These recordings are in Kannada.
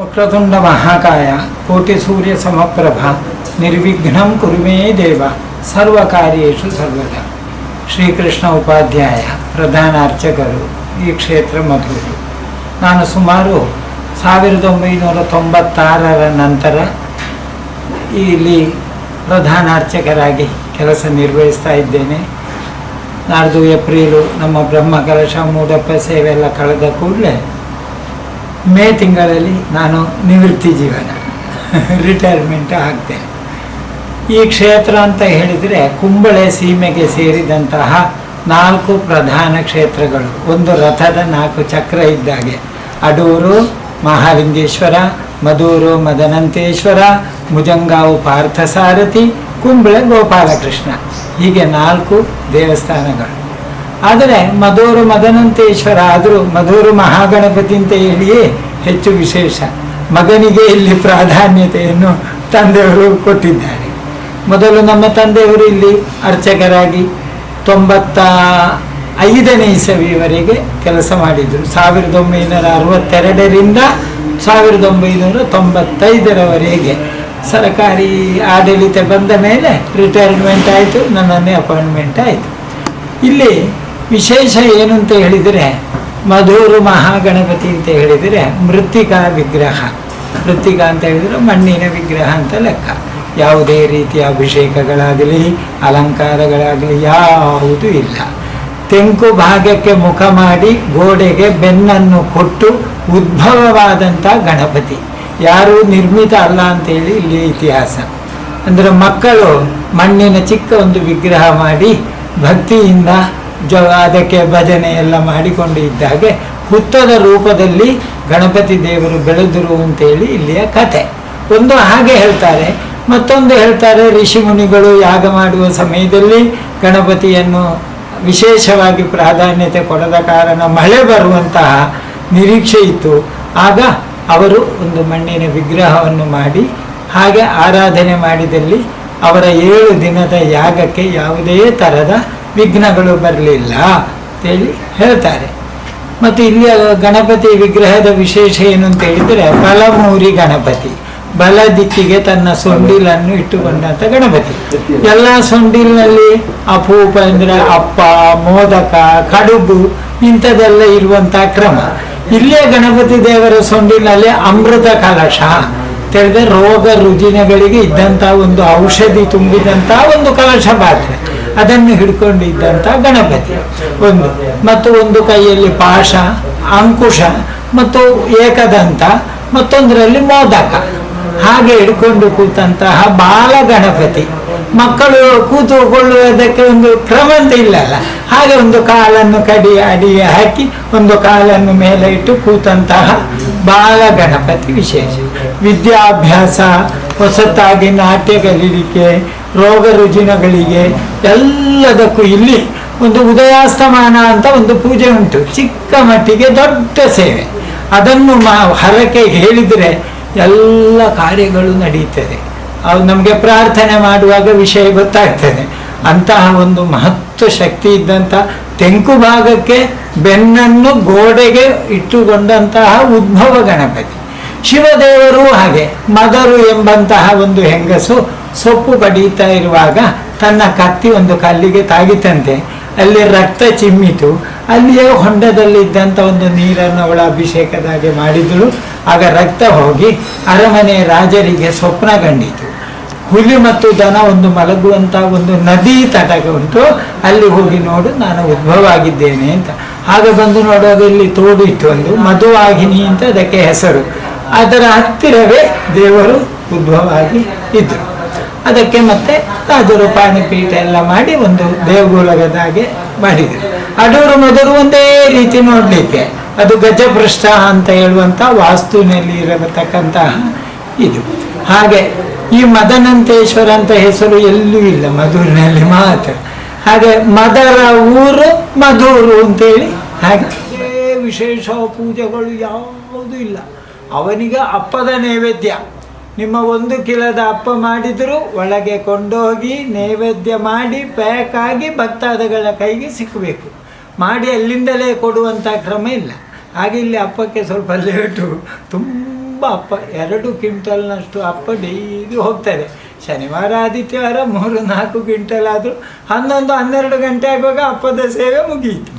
ವಕ್ರತುಂಡ ಮಹಾಕಾಯ ಕೋಟಿ ಸೂರ್ಯ ಸಮಪ್ರಭ ನಿರ್ವಿಘ್ನಂ ಕುರುಮೇ ದೇವ ಸರ್ವಕಾರ್ಯೇಷು ಸರ್ವದ ಶ್ರೀಕೃಷ್ಣ ಉಪಾಧ್ಯಾಯ ಪ್ರಧಾನ ಅರ್ಚಕರು ಈ ಕ್ಷೇತ್ರ ಮಧುರು। ನಾನು ಸುಮಾರು ಸಾವಿರದ ಒಂಬೈನೂರ ತೊಂಬತ್ತಾರರ ನಂತರ ಇಲ್ಲಿ ಪ್ರಧಾನ ಅರ್ಚಕರಾಗಿ ಕೆಲಸ ನಿರ್ವಹಿಸ್ತಾ ಇದ್ದೇನೆ. ನಾಡ್ದು ಏಪ್ರಿಲು ನಮ್ಮ ಬ್ರಹ್ಮ ಕಲಶ ಮೂಡಪ್ಪ ಸೇವೆ ಎಲ್ಲ ಕಳೆದ ಕೂಡಲೇ ಮೇ ತಿಂಗಳಲ್ಲಿ ನಾನು ನಿವೃತ್ತಿ ಜೀವನ ರಿಟೈರ್ಮೆಂಟ್ ಆಗ್ತೇನೆ. ಈ ಕ್ಷೇತ್ರ ಅಂತ ಹೇಳಿದರೆ ಕುಂಬಳೆ ಸೀಮೆಗೆ ಸೇರಿದಂತಹ ನಾಲ್ಕು ಪ್ರಧಾನ ಕ್ಷೇತ್ರಗಳು. ಒಂದು ರಥದ ನಾಲ್ಕು ಚಕ್ರ ಇದ್ದಾಗೆ. ಅಡೂರು, ಮಹಾಲಿಂಗೇಶ್ವರ ಮಧೂರು ಮದನಂತೇಶ್ವರ, ಮುಜಂಗಾವು ಪಾರ್ಥಸಾರಥಿ ಕುಂಬಳೆ ಗೋಪಾಲಕೃಷ್ಣ. ಹೀಗೆ ನಾಲ್ಕು ದೇವಸ್ಥಾನಗಳು. ಆದರೆ ಮಧೂರು ಮದನಂತೇಶ್ವರ ಆದರೂ ಮಧೂರು ಮಹಾಗಣಪತಿ ಅಂತ ಹೇಳಿಯೇ ಹೆಚ್ಚು ವಿಶೇಷ. ಮಗನಿಗೆ ಇಲ್ಲಿ ಪ್ರಾಧಾನ್ಯತೆಯನ್ನು ತಂದೆಯವರು ಕೊಟ್ಟಿದ್ದಾರೆ. ಮೊದಲು ನಮ್ಮ ತಂದೆಯವರು ಇಲ್ಲಿ ಅರ್ಚಕರಾಗಿ ತೊಂಬತ್ತ ಐದನೇ ಇಸವಿಯವರೆಗೆ ಕೆಲಸ ಮಾಡಿದರು. ಸಾವಿರದ ಒಂಬೈನೂರ ಅರವತ್ತೆರಡರಿಂದ ಸಾವಿರದ ಒಂಬೈನೂರ ತೊಂಬತ್ತೈದರವರೆಗೆ ಸರಕಾರಿ ಆಡಳಿತ ಬಂದ ಮೇಲೆ ರಿಟೈರ್ಮೆಂಟ್ ಆಯಿತು, ನನ್ನನ್ನೇ ಅಪಾಯಿಂಟ್ಮೆಂಟ್ ಆಯಿತು. ಇಲ್ಲಿ ವಿಶೇಷ ಏನು ಅಂತ ಹೇಳಿದರೆ ಮಧೂರು ಮಹಾಗಣಪತಿ ಅಂತ ಹೇಳಿದರೆ ಮೃತ್ತಿಕಾ ವಿಗ್ರಹ. ಮೃತ್ತಿಕಾ ಅಂತ ಹೇಳಿದರೆ ಮಣ್ಣಿನ ವಿಗ್ರಹ ಅಂತ ಲೆಕ್ಕ. ಯಾವುದೇ ರೀತಿಯ ಅಭಿಷೇಕಗಳಾಗಲಿ, ಅಲಂಕಾರಗಳಾಗಲಿ ಯಾವುದೂ ಇಲ್ಲ. ತೆಂಕು ಭಾಗಕ್ಕೆ ಮುಖ ಮಾಡಿ ಗೋಡೆಗೆ ಬೆನ್ನನ್ನು ಕೊಟ್ಟು ಉದ್ಭವವಾದಂಥ ಗಣಪತಿ. ಯಾರೂ ನಿರ್ಮಿತ ಅಲ್ಲ ಅಂತೇಳಿ ಇಲ್ಲಿ ಇತಿಹಾಸ. ಅಂದರೆ ಮಕ್ಕಳು ಮಣ್ಣಿನ ಚಿಕ್ಕ ಒಂದು ವಿಗ್ರಹ ಮಾಡಿ ಭಕ್ತಿಯಿಂದ ಜ, ಅದಕ್ಕೆ ಭಜನೆ ಎಲ್ಲ ಮಾಡಿಕೊಂಡು ಇದ್ದಾಗೆ ಹುತ್ತದ ರೂಪದಲ್ಲಿ ಗಣಪತಿ ದೇವರು ಬೆಳೆದರು ಅಂತೇಳಿ ಇಲ್ಲಿಯ ಕತೆ ಒಂದು ಹಾಗೆ ಹೇಳ್ತಾರೆ. ಮತ್ತೊಂದು ಹೇಳ್ತಾರೆ, ಋಷಿ ಮುನಿಗಳು ಯಾಗ ಮಾಡುವ ಸಮಯದಲ್ಲಿ ಗಣಪತಿಯನ್ನು ವಿಶೇಷವಾಗಿ ಪ್ರಾಧಾನ್ಯತೆ ಕೊಡದ ಕಾರಣ ಮಳೆ ಬರುವಂತಹ ನಿರೀಕ್ಷೆ ಇತ್ತು. ಆಗ ಅವರು ಒಂದು ಮಣ್ಣಿನ ವಿಗ್ರಹವನ್ನು ಮಾಡಿ, ಹಾಗೆ ಆರಾಧನೆ ಮಾಡಿದಲ್ಲಿ ಅವರ ಏಳು ದಿನದ ಯಾಗಕ್ಕೆ ಯಾವುದೇ ಥರದ ವಿಘ್ನಗಳು ಬರಲಿಲ್ಲ ಅಂತೇಳಿ ಹೇಳ್ತಾರೆ. ಮತ್ತು ಇಲ್ಲಿ ಗಣಪತಿ ವಿಗ್ರಹದ ವಿಶೇಷ ಏನು ಅಂತ ಹೇಳಿದರೆ ಬಲಮೂರಿ ಗಣಪತಿ. ಬಲ ದಿಕ್ಕಿಗೆ ತನ್ನ ಸೊಂಡಿಲನ್ನು ಇಟ್ಟುಕೊಂಡಂಥ ಗಣಪತಿ. ಎಲ್ಲ ಸೊಂಡಿಲಿನಲ್ಲಿ ಅಪೂಪ ಅಂದರೆ ಅಪ್ಪ, ಮೋದಕ, ಕಡುಬು ಇಂಥದ್ದೆಲ್ಲ ಇರುವಂಥ ಕ್ರಮ. ಇಲ್ಲೇ ಗಣಪತಿ ದೇವರ ಸೊಂಡಿಲಿನಲ್ಲಿ ಅಮೃತ ಕಲಶ ಹೇಳಿದ್ರೆ ರೋಗ ರುಜಿನಗಳಿಗೆ ಇದ್ದಂಥ ಒಂದು ಔಷಧಿ ತುಂಬಿದಂಥ ಒಂದು ಕಲಶ ಪಾತ್ರೆ ಅದನ್ನು ಹಿಡ್ಕೊಂಡಿದ್ದಂಥ ಗಣಪತಿ. ಒಂದು. ಮತ್ತು ಒಂದು ಕೈಯಲ್ಲಿ ಪಾಶ, ಅಂಕುಶ, ಮತ್ತು ಏಕದಂತ, ಮತ್ತೊಂದರಲ್ಲಿ ಮೋದಕ. ಹಾಗೆ ಹಿಡ್ಕೊಂಡು ಕೂತಂತಹ ಬಾಲ ಗಣಪತಿ. ಮಕ್ಕಳು ಕೂತುಕೊಳ್ಳುವುದಕ್ಕೆ ಒಂದು ಕ್ರಮ ಅಂತ ಇಲ್ಲಲ್ಲ. ಹಾಗೆ ಒಂದು ಕಾಲನ್ನು ಕಡಿ, ಅಡಿ ಹಾಕಿ, ಒಂದು ಕಾಲನ್ನು ಮೇಲೆ ಇಟ್ಟು ಕೂತಂತಹ ಬಾಲ ಗಣಪತಿ ವಿಶೇಷ. ವಿದ್ಯಾಭ್ಯಾಸ, ಹೊಸತಾಗಿ ನಾಟ್ಯ ಕಲೀಲಿಕ್ಕೆ ರೋಗ ರುಜಿನಗಳಿಗೆ ಎಲ್ಲದಕ್ಕೂ ಇಲ್ಲಿ ಒಂದು ಉದಯಾಸ್ತಮಾನ ಅಂತ ಒಂದು ಪೂಜೆ ಉಂಟು. ಚಿಕ್ಕ ಮಟ್ಟಿಗೆ ದೊಡ್ಡ ಸೇವೆ. ಅದನ್ನು ಮಾ ಹರಕೆ ಹೇಳಿದರೆ ಎಲ್ಲ ಕಾರ್ಯಗಳು ನಡೀತದೆ. ಅವು ನಮಗೆ ಪ್ರಾರ್ಥನೆ ಮಾಡುವಾಗ ವಿಷಯ ಗೊತ್ತಾಗ್ತದೆ. ಅಂತಹ ಒಂದು ಮಹತ್ವ ಶಕ್ತಿ ಇದ್ದಂಥ ತೆಂಕು ಭಾಗಕ್ಕೆ ಬೆನ್ನನ್ನು ಗೋಡೆಗೆ ಇಟ್ಟುಕೊಂಡಂತಹ ಉದ್ಭವ ಗಣಪತಿ. ಶಿವದೇವರು ಹಾಗೆ ಮದರು ಎಂಬಂತಹ ಒಂದು ಹೆಂಗಸು ಸೊಪ್ಪು ಬಡಿಯುತ್ತಾ ಇರುವಾಗ ತನ್ನ ಕತ್ತಿ ಒಂದು ಕಲ್ಲಿಗೆ ತಾಗಿತಂತೆ. ಅಲ್ಲಿ ರಕ್ತ ಚಿಮ್ಮಿತು. ಅಲ್ಲಿಯೇ ಹೊಂಡದಲ್ಲಿದ್ದಂಥ ಒಂದು ನೀರನ್ನು ಅವಳ ಅಭಿಷೇಕದ ಹಾಗೆ ಮಾಡಿದಳು. ಆಗ ರಕ್ತ ಹೋಗಿ ಅರಮನೆ ರಾಜರಿಗೆ ಸ್ವಪ್ನ ಕಂಡಿತು. ಹುಲಿ ಮತ್ತು ದನ ಒಂದು ಮಲಗುವಂಥ ಒಂದು ನದಿ ತಟಕ ಉಂಟು. ಅಲ್ಲಿ ಹೋಗಿ ನೋಡು, ನಾನು ಉದ್ಭವ ಆಗಿದ್ದೇನೆ ಅಂತ. ಆಗ ಬಂದು ನೋಡುವಾಗ ಇಲ್ಲಿ ತೋಡು ಇತ್ತು ಒಂದು ಮಧುವಾಗಿನಿ ಅಂತ ಅದಕ್ಕೆ ಹೆಸರು. ಅದರ ಹತ್ತಿರವೇ ದೇವರು ಉದ್ಭವ ಆಗಿ ಇದ್ದರು. ಅದಕ್ಕೆ ಮತ್ತೆ ರಾಜರು ಪಾಣಿಪೀಠ ಎಲ್ಲ ಮಾಡಿ ಒಂದು ದೇವಗುಲಗದ ಹಾಗೆ ಮಾಡಿದರು. ಅಡೂರು ಮೊದಲು ಒಂದೇ ರೀತಿ ನೋಡಲಿಕ್ಕೆ. ಅದು ಗಜಪೃಷ್ಠ ಅಂತ ಹೇಳುವಂಥ ವಾಸ್ತುವಿನಲ್ಲಿ ಇರತಕ್ಕಂತಹ ಇದು. ಹಾಗೆ ಈ ಮದನಂತೇಶ್ವರ ಅಂತ ಹೆಸರು ಎಲ್ಲೂ ಇಲ್ಲ ಮಧುರಿನಲ್ಲಿ ಮಾತ್ರ. ಹಾಗೆ ಮದರ ಊರು ಮಧೂರು ಅಂತೇಳಿ ಹಾಗೆ. ವಿಶೇಷ ಪೂಜೆಗಳು ಯಾವುದೂ ಇಲ್ಲ. ಅವನಿಗೆ ಅಪ್ಪದ ನೈವೇದ್ಯ. ನಿಮ್ಮ ಒಂದು ಕಿಲದ ಅಪ್ಪ ಮಾಡಿದರೂ ಒಳಗೆ ಕೊಂಡೋಗಿ ನೈವೇದ್ಯ ಮಾಡಿ ಪ್ಯಾಕ್ ಆಗಿ ಭಕ್ತಾದಿಗಳ ಕೈಗೆ ಸಿಕ್ಕಬೇಕು. ಮಾಡಿ ಅಲ್ಲಿಂದಲೇ ಕೊಡುವಂಥ ಕ್ರಮ ಇಲ್ಲ. ಹಾಗೆ ಇಲ್ಲಿ ಅಪ್ಪಕ್ಕೆ ಸ್ವಲ್ಪ ಲೇಟು. ತುಂಬ ಅಪ್ಪ ಎರಡು ಕ್ವಿಂಟಲ್ನಷ್ಟು ಅಪ್ಪ ಡೈಲಿ ಹೋಗ್ತಾರೆ. ಶನಿವಾರ ಆದಿತ್ಯವಾರ ಮೂರು ನಾಲ್ಕು ಕ್ವಿಂಟಲ್ ಆದರೂ ಹನ್ನೊಂದು ಹನ್ನೆರಡು ಗಂಟೆ ಆಗುವಾಗ ಅಪ್ಪದ ಸೇವೆ ಮುಗಿಯಿತು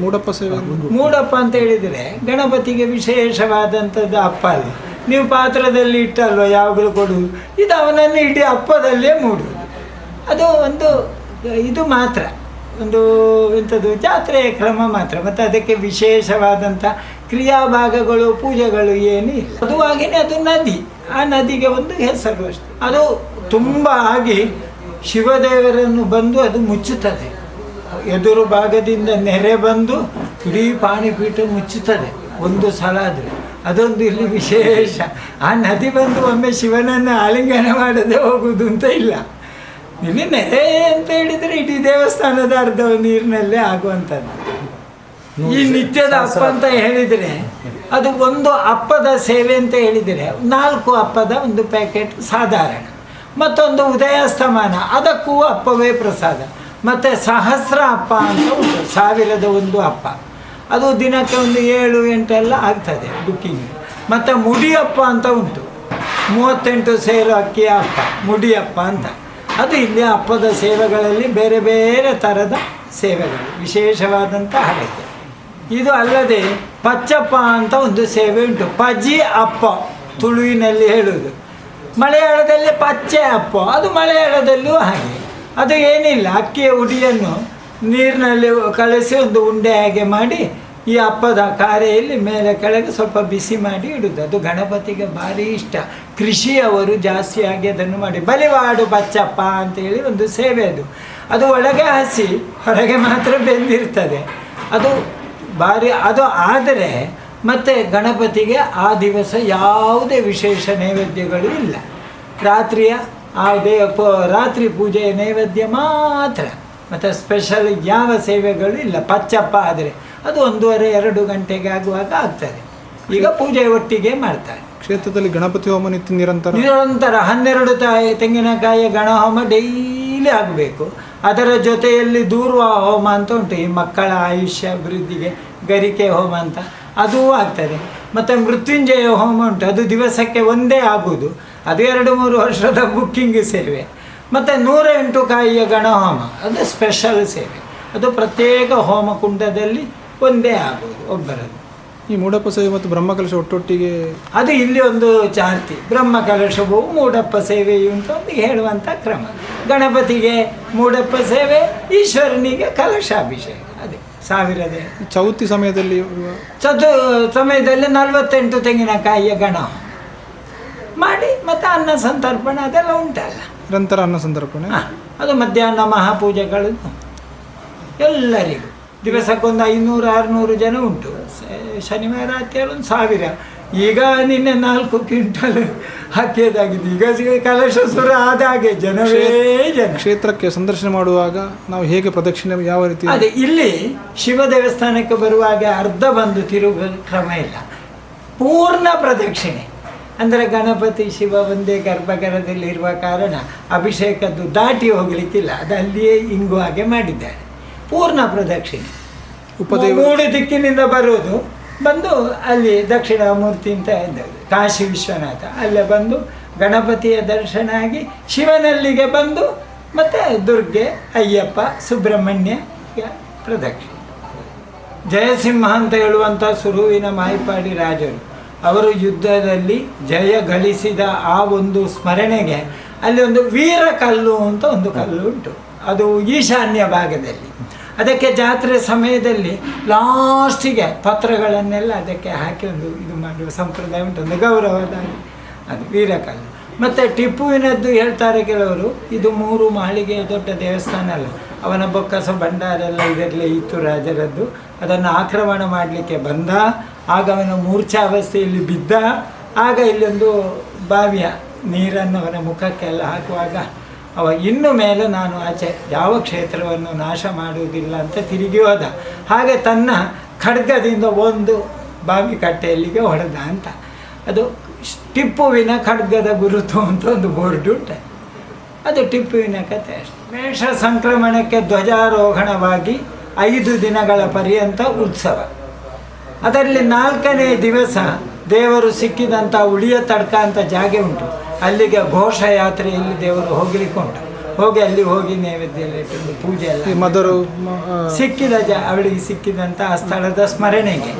ಮೂಡಪ್ಪ ಸೇವೆ? ಮೂಡಪ್ಪ ಅಂತ ಹೇಳಿದರೆ ಗಣಪತಿಗೆ ವಿಶೇಷವಾದಂಥದ್ದು ಅಪ್ಪ ಅಲ್ಲಿ. ನೀವು ಪಾತ್ರದಲ್ಲಿ ಇಟ್ಟಲ್ವ? ಯಾವಾಗಲೂ ಕೊಡುವುದು ಇದು ಅವನನ್ನು ಇಡೀ ಅಪ್ಪದಲ್ಲೇ ಮೂಡು. ಅದು ಒಂದು, ಇದು ಮಾತ್ರ. ಒಂದು ಎಂಥದ್ದು ಜಾತ್ರೆಯ ಕ್ರಮ ಮಾತ್ರ. ಮತ್ತು ಅದಕ್ಕೆ ವಿಶೇಷವಾದಂಥ ಕ್ರಿಯಾಭಾಗಗಳು, ಪೂಜೆಗಳು ಏನು ಅದು ಹಾಗೆಯೇ ಅದು ನದಿ. ಆ ನದಿಗೆ ಒಂದು ಹೆಸರು ಅಷ್ಟೆ. ಅದು ತುಂಬ ಆಗಿ ಶಿವದೇವರನ್ನು ಬಂದು ಅದು ಮುಚ್ಚುತ್ತದೆ. ಎದುರು ಭಾಗದಿಂದ ನೆರೆ ಬಂದು ಇಡೀ ಪಾಣಿಪೀಠ ಮುಚ್ಚುತ್ತದೆ. ಒಂದು ಸಲ ಆದರೆ. ಅದೊಂದು ಇಲ್ಲಿ ವಿಶೇಷ. ಆ ನದಿ ಬಂದು ಒಮ್ಮೆ ಶಿವನನ್ನು ಆಲಿಂಗನ ಮಾಡದೆ ಹೋಗುವುದು ಅಂತ ಇಲ್ಲ. ಇಲ್ಲಿ ನೆರೆ ಅಂತ ಹೇಳಿದರೆ ಇಡೀ ದೇವಸ್ಥಾನದ ಅರ್ಧ ನೀರಿನಲ್ಲೇ ಆಗುವಂಥದ್ದು. ಈ ನಿತ್ಯದ ಅಪ್ಪ ಅಂತ ಹೇಳಿದರೆ ಅದು ಒಂದು ಅಪ್ಪದ ಸೇವೆ ಅಂತ ಹೇಳಿದರೆ ನಾಲ್ಕು ಅಪ್ಪದ ಒಂದು ಪ್ಯಾಕೆಟ್ ಸಾಧಾರಣ. ಮತ್ತೊಂದು ಉದಯಾಸ್ತಮಾನ ಅದಕ್ಕೂ ಅಪ್ಪವೇ ಪ್ರಸಾದ. ಮತ್ತು ಸಹಸ್ರ ಅಪ್ಪ ಅಂತ ಉಂಟು ಸಾವಿರದ ಒಂದು ಅಪ್ಪ. ಅದು ದಿನಕ್ಕೆ ಒಂದು ಏಳು ಎಂಟೆಲ್ಲ ಆಗ್ತದೆ ಬುಕ್ಕಿಂಗ್ ಮತ್ತು ಮುಡಿಯಪ್ಪ ಅಂತ ಉಂಟು. ಮೂವತ್ತೆಂಟು ಸೇರು ಅಕ್ಕಿಯ ಅಪ್ಪ, ಮುಡಿಯಪ್ಪ ಅಂತ. ಅದು ಇಲ್ಲಿ ಅಪ್ಪದ ಸೇವೆಗಳಲ್ಲಿ ಬೇರೆ ಬೇರೆ ಥರದ ಸೇವೆಗಳು ವಿಶೇಷವಾದಂಥ ಹರಕೆ. ಇದು ಅಲ್ಲದೆ ಪಚ್ಚಪ್ಪ ಅಂತ ಒಂದು ಸೇವೆ ಉಂಟು. ಪಜಿ ಅಪ್ಪ ತುಳುವಿನಲ್ಲಿ ಹೇಳುವುದು. ಮಲಯಾಳದಲ್ಲಿ ಪಚ್ಚೆ ಅಪ್ಪ, ಅದು ಮಲಯಾಳದಲ್ಲೂ ಹಾಗೆ. ಅದು ಏನಿಲ್ಲ, ಅಕ್ಕಿಯ ಉಡಿಯನ್ನು ನೀರಿನಲ್ಲಿ ಕಲಸಿ ಒಂದು ಉಂಡೆ ಹಾಗೆ ಮಾಡಿ ಈ ಹಬ್ಬದ ಕಾರೆಯಲ್ಲಿ ಮೇಲೆ ಕೆಳಗೆ ಸ್ವಲ್ಪ ಬಿಸಿ ಮಾಡಿ ಇಡುದು. ಅದು ಗಣಪತಿಗೆ ಭಾರಿ ಇಷ್ಟ. ಕೃಷಿಯವರು ಜಾಸ್ತಿಯಾಗಿ ಅದನ್ನು ಮಾಡಿ. ಬಲಿವಾಡು ಬಚ್ಚಪ್ಪ ಅಂತೇಳಿ ಒಂದು ಸೇವೆ ಅದು. ಅದು ಒಳಗೆ ಹಸಿ, ಹೊರಗೆ ಮಾತ್ರ ಬೆಂದಿರ್ತದೆ. ಅದು ಭಾರಿ, ಅದು ಆದರೆ ಮತ್ತು ಗಣಪತಿಗೆ ಆ ದಿವಸ ಯಾವುದೇ ವಿಶೇಷ ನೈವೇದ್ಯಗಳು ಇಲ್ಲ. ರಾತ್ರಿಯ ಆ ದೇ ರಾತ್ರಿ ಪೂಜೆಯ ನೈವೇದ್ಯ ಮಾತ್ರ. ಮತ್ತು ಸ್ಪೆಷಲ್ ಯಾವ ಸೇವೆಗಳು ಇಲ್ಲ. ಪಚ್ಚಪ್ಪ ಆದರೆ ಅದು ಒಂದೂವರೆ ಎರಡು ಗಂಟೆಗೆ ಆಗುವಾಗ ಆಗ್ತದೆ. ಈಗ ಪೂಜೆ ಒಟ್ಟಿಗೆ ಮಾಡ್ತಾರೆ. ಕ್ಷೇತ್ರದಲ್ಲಿ ಗಣಪತಿ ಹೋಮ ನಿತ್ಯ ನಿರಂತರ? ನಿರಂತರ. ಹನ್ನೆರಡು ತಾಯಿ ತೆಂಗಿನಕಾಯಿಯ ಗಣ ಹೋಮ ಡೈಲಿ ಆಗಬೇಕು. ಅದರ ಜೊತೆಯಲ್ಲಿ ದೂರ್ವ ಹೋಮ ಅಂತ ಉಂಟು. ಈ ಮಕ್ಕಳ ಆಯುಷ್ಯ ಅಭಿವೃದ್ಧಿಗೆ ಗರಿಕೆ ಹೋಮ ಅಂತ ಅದೂ ಆಗ್ತದೆ. ಮತ್ತು ಮೃತ್ಯುಂಜಯ ಹೋಮ ಉಂಟು. ಅದು ದಿವಸಕ್ಕೆ ಒಂದೇ ಆಗುವುದು. ಅದು ಎರಡು ಮೂರು ವರ್ಷದ ಬುಕ್ಕಿಂಗ್ ಸೇವೆ. ಮತ್ತು ನೂರ ಎಂಟು ಕಾಯಿಯ ಗಣಹೋಮ ಅದು ಸ್ಪೆಷಲ್ ಸೇವೆ. ಅದು ಪ್ರತ್ಯೇಕ ಹೋಮಕುಂಡದಲ್ಲಿ ಒಂದೇ ಆಗುವುದು ಒಬ್ಬರದ್ದು. ಈ ಮೂಡಪ್ಪ ಸೇವೆ ಮತ್ತು ಬ್ರಹ್ಮಕಲಶ ಒಟ್ಟೊಟ್ಟಿಗೆ ಅದು ಇಲ್ಲಿ ಒಂದು ಚಾರ್ತಿ. ಬ್ರಹ್ಮ ಕಲಶವು ಮೂಡಪ್ಪ ಸೇವೆಯು ಅಂತ ಒಂದು ಹೇಳುವಂಥ ಕ್ರಮ. ಗಣಪತಿಗೆ ಮೂಡಪ್ಪ ಸೇವೆ ಈಶ್ವರನಿಗೆ ಕಲಶಾಭಿಷೇಕ. ಅದೇ ಸಾವಿರದೇ ಚೌತಿ ಸಮಯದಲ್ಲಿ ಚದು ಚತು ಸಮಯದಲ್ಲಿ ನಲವತ್ತೆಂಟು ತೆಂಗಿನಕಾಯಿಯ ಗಣ ಮಾಡಿ ಮತ್ತು ಅನ್ನ ಸಂತರ್ಪಣ ಅದೆಲ್ಲ ಉಂಟಲ್ಲ. ನಿರಂತರ ಅನ್ನೋ ಸಂದರ್ಪಣೆ ಹ, ಅದು ಮಧ್ಯಾಹ್ನ ಮಹಾಪೂಜೆಗಳು. ಎಲ್ಲರಿಗೂ. ದಿವಸಕ್ಕೊಂದು ಐನೂರು ಆರುನೂರು ಜನ ಉಂಟು. ಶನಿವಾರ ಹತ್ತಿರ ಒಂದು ಸಾವಿರ. ಈಗ ನಿನ್ನೆ ನಾಲ್ಕು ಕ್ವಿಂಟಲ್ ಹಾಕಿಯದಾಗಿದೆ ಈಗ ಸಿಗ ಕಲಶ ಸುರ ಆದಾಗೆ ಜನವೇ ಜನ. ಕ್ಷೇತ್ರಕ್ಕೆ ಸಂದರ್ಶನ ಮಾಡುವಾಗ ನಾವು ಹೇಗೆ ಪ್ರದಕ್ಷಿಣೆ ಯಾವ ರೀತಿ ಅದೇ ಇಲ್ಲಿ ಶಿವ ದೇವಸ್ಥಾನಕ್ಕೆ ಬರುವಾಗ ಅರ್ಧ ಬಂದು ತಿರುಗ ಕ್ರಮ ಇಲ್ಲ. ಪೂರ್ಣ ಪ್ರದಕ್ಷಿಣೆ. ಅಂದರೆ ಗಣಪತಿ ಶಿವ ಒಂದೇ ಗರ್ಭಗರದಲ್ಲಿರುವ ಕಾರಣ ಅಭಿಷೇಕದ್ದು ದಾಟಿ ಹೋಗಲಿಕ್ಕಿಲ್ಲ. ಅದು ಅಲ್ಲಿಯೇ ಇಂಗು ಹಾಗೆ ಮಾಡಿದ್ದಾರೆ. ಪೂರ್ಣ ಪ್ರದಕ್ಷಿಣೆ. ಮೂರು ದಿಕ್ಕಿನಿಂದ ಬರುವುದು. ಬಂದು ಅಲ್ಲಿ ದಕ್ಷಿಣ ಮೂರ್ತಿ ಅಂತ ಇದ್ದದ್ದು ಕಾಶಿ ವಿಶ್ವನಾಥ. ಅಲ್ಲೇ ಬಂದು ಗಣಪತಿಯ ದರ್ಶನ ಆಗಿ ಶಿವನಲ್ಲಿಗೆ ಬಂದು ಮತ್ತು ದುರ್ಗೆ ಅಯ್ಯಪ್ಪ ಸುಬ್ರಹ್ಮಣ್ಯ ಪ್ರದಕ್ಷಿಣೆ. ಜಯಸಿಂಹ ಅಂತ ಹೇಳುವಂಥ ಸುರುವಿನ ಮಾಯಿಪಾಡಿ ರಾಜರು. ಅವರು ಯುದ್ಧದಲ್ಲಿ ಜಯ ಗಳಿಸಿದ ಆ ಒಂದು ಸ್ಮರಣೆಗೆ ಅಲ್ಲಿ ಒಂದು ವೀರ ಕಲ್ಲು ಅಂತ ಒಂದು ಕಲ್ಲು ಉಂಟು. ಅದು ಈಶಾನ್ಯ ಭಾಗದಲ್ಲಿ. ಅದಕ್ಕೆ ಜಾತ್ರೆ ಸಮಯದಲ್ಲಿ ಲಾಸ್ಟಿಗೆ ಪತ್ರಗಳನ್ನೆಲ್ಲ ಅದಕ್ಕೆ ಹಾಕಿ ಒಂದು ಇದು ಮಾಡುವ ಸಂಪ್ರದಾಯ ಉಂಟು. ಒಂದು ಗೌರವದ ಅದು ವೀರಕಲ್ಲು ಮತ್ತು ಟಿಪ್ಪುವಿನದ್ದು ಹೇಳ್ತಾರೆ ಕೆಲವರು, ಇದು ಮೂರು ಮಾಳಿಗೆಯ ದೊಡ್ಡ ದೇವಸ್ಥಾನ ಅಲ್ಲ. ಅವನ ಬೊಕ್ಕಸ ಭಂಡಾರೆಲ್ಲ ಇದರಲ್ಲೇ ಇತ್ತು ರಾಜರದ್ದು. ಅದನ್ನು ಆಕ್ರಮಣ ಮಾಡಲಿಕ್ಕೆ ಬಂದ. ಆಗ ಅವನ ಮೂರ್ಛಾವಸ್ಥೆಯಲ್ಲಿ ಬಿದ್ದ. ಆಗ ಇಲ್ಲೊಂದು ಬಾವಿಯ ನೀರನ್ನು ಅವನ ಮುಖಕ್ಕೆಲ್ಲ ಹಾಕುವಾಗ, ಅವ ಇನ್ನು ಮೇಲೆ ನಾನು ಆಚೆ ಯಾವ ಕ್ಷೇತ್ರವನ್ನು ನಾಶ ಮಾಡುವುದಿಲ್ಲ ಅಂತ ತಿರುಗಿ ಹೋದ. ಹಾಗೆ ತನ್ನ ಖಡ್ಗದಿಂದ ಒಂದು ಬಾವಿ ಕಟ್ಟೆಯಲ್ಲಿಗೆ ಹೊಡೆದ ಅಂತ. ಅದು ಟಿಪ್ಪುವಿನ ಖಡ್ಗದ ಗುರುತು ಅಂತ ಒಂದು ಬೋರ್ಡ್ ಉಂಟೆ. ಅದು ಟಿಪ್ಪುವಿನ ಕಥೆ ಅಷ್ಟೆ. ಮೇಷ ಸಂಕ್ರಮಣಕ್ಕೆ ಧ್ವಜಾರೋಹಣವಾಗಿ ಐದು ದಿನಗಳ ಪರ್ಯಂತ ಉತ್ಸವ. ಅದರಲ್ಲಿ ನಾಲ್ಕನೇ ದಿವಸ ದೇವರು ಸಿಕ್ಕಿದಂಥ ಉಳಿಯ ತಡ್ಕ ಅಂತ ಜಾಗ ಉಂಟು. ಅಲ್ಲಿಗೆ ಘೋಷಯಾತ್ರೆಯಲ್ಲಿ ದೇವರು ಹೋಗ್ಲಿಕ್ಕೆ ಉಂಟು. ಹೋಗಿ ಅಲ್ಲಿ ಹೋಗಿ ನೈವೇದ್ಯ ಇಟ್ಟು ಪೂಜೆ ಎಲ್ಲ ಮದರು ಸಿಕ್ಕಿದ ಜ ಅವಳಿಗೆ ಸಿಕ್ಕಿದಂಥ ಆ ಸ್ಥಳದ ಸ್ಮರಣೆಗೆ.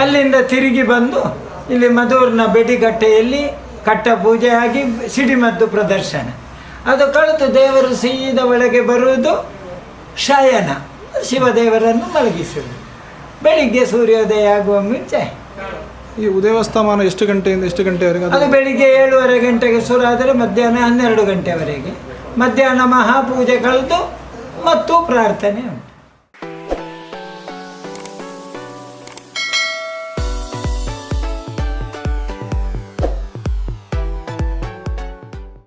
ಅಲ್ಲಿಂದ ತಿರುಗಿ ಬಂದು ಇಲ್ಲಿ ಮಧೂರಿನ ಬೆಡಿಗಟ್ಟೆಯಲ್ಲಿ ಕಟ್ಟ ಪೂಜೆ ಆಗಿ ಸಿಡಿಮದ್ದು ಪ್ರದರ್ಶನ. ಅದು ಕಳೆದು ದೇವರು ಸೀದ ಒಳಗೆ ಬರುವುದು ಶಯನ. ಶಿವದೇವರನ್ನು ಮಲಗಿಸಿದರು ಬೆಳಿಗ್ಗೆ ಸೂರ್ಯೋದಯ ಆಗುವ ಮುಂಚೆ ಈ ಉದಯವಾಸ್ತಮಾನ ಎಷ್ಟು ಗಂಟೆಯಿಂದ ಎಷ್ಟು ಗಂಟೆವರೆಗೆ? ಅದು ಅದು ಬೆಳಿಗ್ಗೆ ಏಳುವರೆ ಗಂಟೆಗೆ ಶುರು ಆದರೆ ಮಧ್ಯಾಹ್ನ ಹನ್ನೆರಡು ಗಂಟೆವರೆಗೆ. ಮಧ್ಯಾಹ್ನ ಮಹಾಪೂಜೆ ಕಳೆದು ಮತ್ತು ಪ್ರಾರ್ಥನೆ ಉಂಟು.